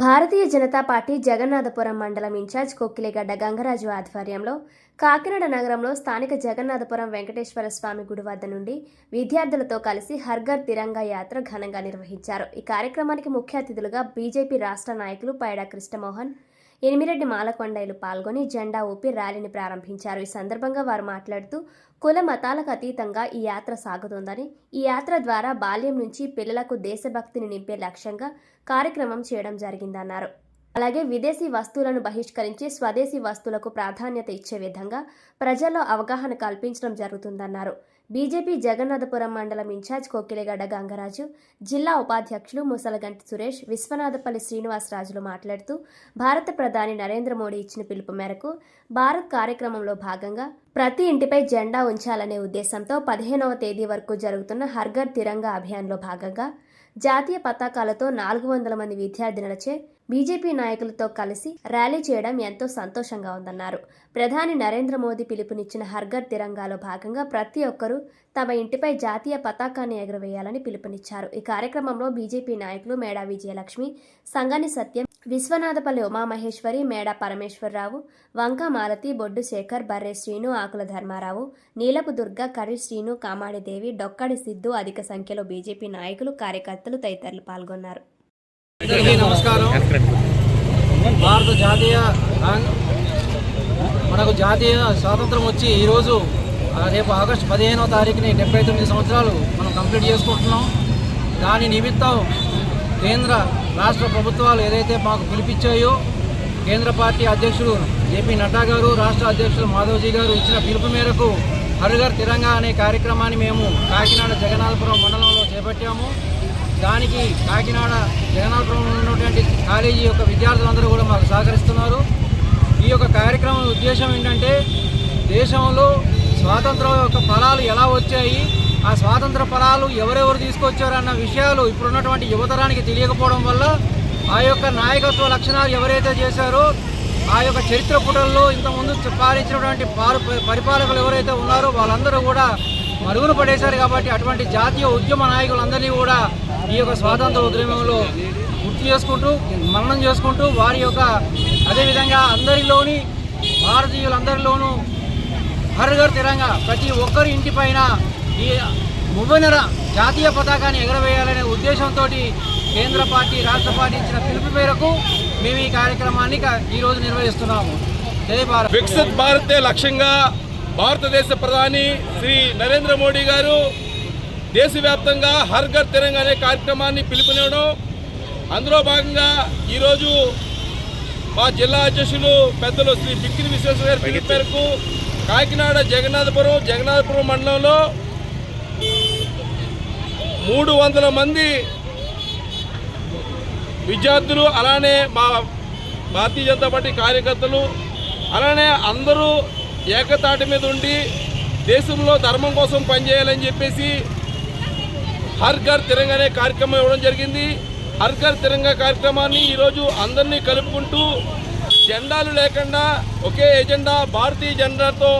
Bharatiya Janata party Jagannathapuram మండలం incharge Kokkiligadda Gangaraju ఆధ్వర్యంలో కాకినాడ నగరంలో స్థానిక జగన్నాథపురం వెంకటేశ్వర స్వామి గుడి వద్ద నుండి విద్యార్థులతో కలిసి హర్ఘర్ తిరంగా యాత్ర ఘనంగా నిర్వహించారు. ఈ కార్యక్రమానికి ముఖ్య అతిథులుగా బీజేపీ రాష్ట్ర నాయకులు పైడా కృష్ణమోహన్ ఎనిమిరెడ్డి మాలకొండయ్యలు పాల్గొని జెండా ఊపి ర్యాలీని ప్రారంభించారు. ఈ సందర్భంగా వారు మాట్లాడుతూ కుల మతాలకు అతీతంగా ఈ యాత్ర సాగుతోందని ఈ యాత్ర ద్వారా బాల్యం నుంచి పిల్లలకు దేశభక్తిని నింపే లక్ష్యంగా కార్యక్రమం చేయడం జరిగిందన్నారు. అలాగే విదేశీ వస్తువులను బహిష్కరించి స్వదేశీ వస్తువులకు ప్రాధాన్యత ఇచ్చే విధంగా ప్రజల్లో అవగాహన కల్పించడం జరుగుతుందన్నారు. బీజేపీ జగన్నాథపురం మండలం ఇన్ఛార్జ్ కోకిలిగడ్డ గంగరాజు జిల్లా ఉపాధ్యక్షులు ముసలగంటి సురేష్ విశ్వనాథపల్లి శ్రీనివాసరాజులు మాట్లాడుతూ భారత ప్రధాని నరేంద్ర మోడీ ఇచ్చిన పిలుపు మేరకు భారత్ కార్యక్రమంలో భాగంగా ప్రతి ఇంటిపై జెండా ఉంచాలనే ఉద్దేశంతో పదిహేనవ తేదీ వరకు జరుగుతున్న హర్ఘర్ తిరంగా అభియాన్లో భాగంగా జాతీయ పతాకాలతో నాలుగు వందల మంది విద్యార్థినులచే బీజేపీ నాయకులతో కలిసి ర్యాలీ చేయడం ఎంతో సంతోషంగా ఉందన్నారు. ప్రధాని నరేంద్ర మోదీ పిలుపునిచ్చిన హర్ఘర్ తిరంగాలో భాగంగా ప్రతి ఒక్కరూ తమ ఇంటిపై జాతీయ పతాకాన్ని ఎగురవేయాలని పిలుపునిచ్చారు. ఈ కార్యక్రమంలో బీజేపీ నాయకులు మేడా విజయలక్ష్మి సంగని సత్యం విశ్వనాథపల్లి ఉమామహేశ్వరి మేడ పరమేశ్వరరావు వంక మాలతి బొడ్డు శేఖర్ బర్రె శ్రీను ఆకుల ధర్మారావు నీలపు దుర్గ కరి శ్రీను కామాడిదేవి డొక్కడి సిద్ధు అధిక సంఖ్యలో బీజేపీ నాయకులు కార్యకర్తలు తదితరులు పాల్గొన్నారు. నమస్కారం. భారత జాతీయ మనకు జాతీయ స్వాతంత్రం వచ్చి ఈరోజు రేపు ఆగస్టు పదిహేనవ తారీఖుని డెబ్బై తొమ్మిది సంవత్సరాలు మనం కంప్లీట్ చేసుకుంటున్నాం. దాని నిమిత్తం కేంద్ర రాష్ట్ర ప్రభుత్వాలు ఏదైతే మాకు పిలిపించాయో కేంద్ర పార్టీ అధ్యక్షుడు జేపీ నడ్డా గారు రాష్ట్ర అధ్యక్షుడు మాధవ్జీ గారు ఇచ్చిన పిలుపు మేరకు హరిగర్ తిరంగా అనే కార్యక్రమాన్ని మేము కాకినాడ జగన్నాథపురం మండలంలో చేపట్టాము. దానికి కాకినాడ జగన్నాథపురంలో ఉన్నటువంటి కాలేజీ యొక్క విద్యార్థులందరూ కూడా మాకు సహకరిస్తున్నారు. ఈ యొక్క కార్యక్రమం ఉద్దేశం ఏంటంటే దేశంలో స్వాతంత్రం యొక్క ఫలాలు ఎలా వచ్చాయి ఆ స్వాతంత్ర ఫలాలు ఎవరెవరు తీసుకొచ్చారన్న విషయాలు ఇప్పుడున్నటువంటి యువతరానికి తెలియకపోవడం వల్ల ఆ యొక్క నాయకత్వ లక్షణాలు ఎవరైతే చేశారో ఆ యొక్క చరిత్ర పుటల్లో ఇంతకుముందు పాలించినటువంటి పాలు పరిపాలకులు ఎవరైతే ఉన్నారో వాళ్ళందరూ కూడా మరుగున పడేశారు కాబట్టి అటువంటి జాతీయ ఉద్యమ నాయకులందరినీ కూడా ఈ యొక్క స్వాతంత్ర ఉద్యమంలో గుర్తు చేసుకుంటూ మరణం చేసుకుంటూ వారి యొక్క అదేవిధంగా అందరిలోని భారతీయులందరిలోనూ హర్ఘర్ తిరంగా ప్రతి ఒక్కరి ఇంటిపైన ఈ మువ్వెనర జాతీయ పతాకాన్ని ఎగరవేయాలనే ఉద్దేశంతో కేంద్ర పార్టీ రాష్ట్ర పార్టీ ఇచ్చిన పిలుపు మేరకు మేము ఈ కార్యక్రమాన్ని ఈరోజు నిర్వహిస్తున్నాము. జై భారత్. వికసిత్ భారతే లక్ష్యంగా భారతదేశ ప్రధాని శ్రీ నరేంద్ర మోడీ గారు దేశవ్యాప్తంగా హర్ ఘర్ తిరంగా అనే కార్యక్రమాన్ని పిలుపునివ్వడం. అందులో భాగంగా ఈరోజు మా జిల్లా అధ్యక్షులు పెద్దలు శ్రీ బిక్కిరి విశ్వేశ్వర గారి పిలుపు మేరకు కాకినాడ జగన్నాథపురం జగన్నాథపురం మండలంలో మూడు వందల మంది విద్యార్థులు అలానే మా భారతీయ జనతా పార్టీ కార్యకర్తలు అలానే అందరూ ఏకతాటి మీద ఉండి దేశంలో ధర్మం కోసం పనిచేయాలని చెప్పేసి హర్ ఘర్ తిరంగానే కార్యక్రమం ఇవ్వడం జరిగింది. హర్ ఘర్ తిరంగా కార్యక్రమాన్ని ఈరోజు అందరినీ కలుపుకుంటూ జెండాలు లేకుండా ఒకే ఎజెండా భారతీయ జెండాతో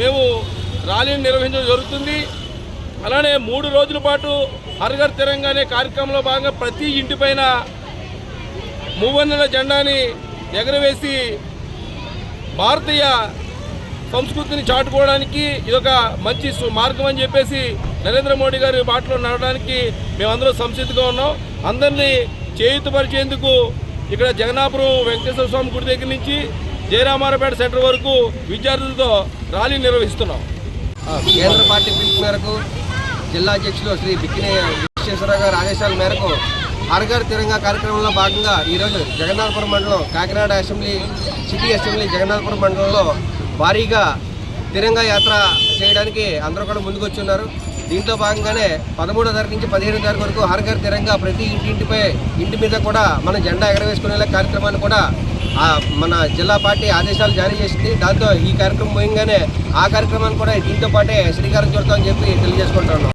మేము ర్యాలీని నిర్వహించడం జరుగుతుంది. అలానే మూడు రోజుల పాటు హర్ తెలంగాణ కార్యక్రమంలో భాగంగా ప్రతి ఇంటిపైన మూవన్నెల జెండాని ఎగరవేసి భారతీయ సంస్కృతిని చాటుకోవడానికి ఇదొక మంచి మార్గం అని చెప్పేసి నరేంద్ర మోడీ గారి బాటలో నడవడానికి మేమందరం సంసిద్ధంగా ఉన్నాం. అందరినీ చేయుతపరిచేందుకు ఇక్కడ జగన్నాపురం వెంకటేశ్వర స్వామి గుడి దగ్గర నుంచి జయరామారపేట సెంటర్ వరకు విద్యార్థులతో ర్యాలీ నిర్వహిస్తున్నాం. కేంద్ర పార్టీ పిలుపు మేరకు జిల్లా అధ్యక్షులు శ్రీ బిక్కినే విశ్వేశ్వరరావు గారి ఆదేశాల మేరకు హర్ఘర్ తిరంగా కార్యక్రమంలో భాగంగా ఈరోజు జగన్నాథపురం మండలం Kakinada assembly city assembly Jagannathapuram మండలంలో భారీగా తిరంగా యాత్ర చేయడానికి అందరూ కూడా ముందుకు వచ్చి ఉన్నారు దీంట్లో భాగంగానే పదమూడో తారీఖు నుంచి పదిహేను తారీఖు వరకు హర్ఘర్ తిరంగా ప్రతి ఇంటింటిపై ఇంటి మీద కూడా మన జెండా ఎగరవేసుకునేలా కార్యక్రమాన్ని కూడా మన జిల్లా పార్టీ ఆదేశాలు జారీ చేసింది. దాంతో ఈ కార్యక్రమం ముఖ్యంగానే ఆ కార్యక్రమాన్ని కూడా దీంతో పాటే శ్రీకారం చుడతామని చెప్పి తెలియజేసుకుంటున్నాం.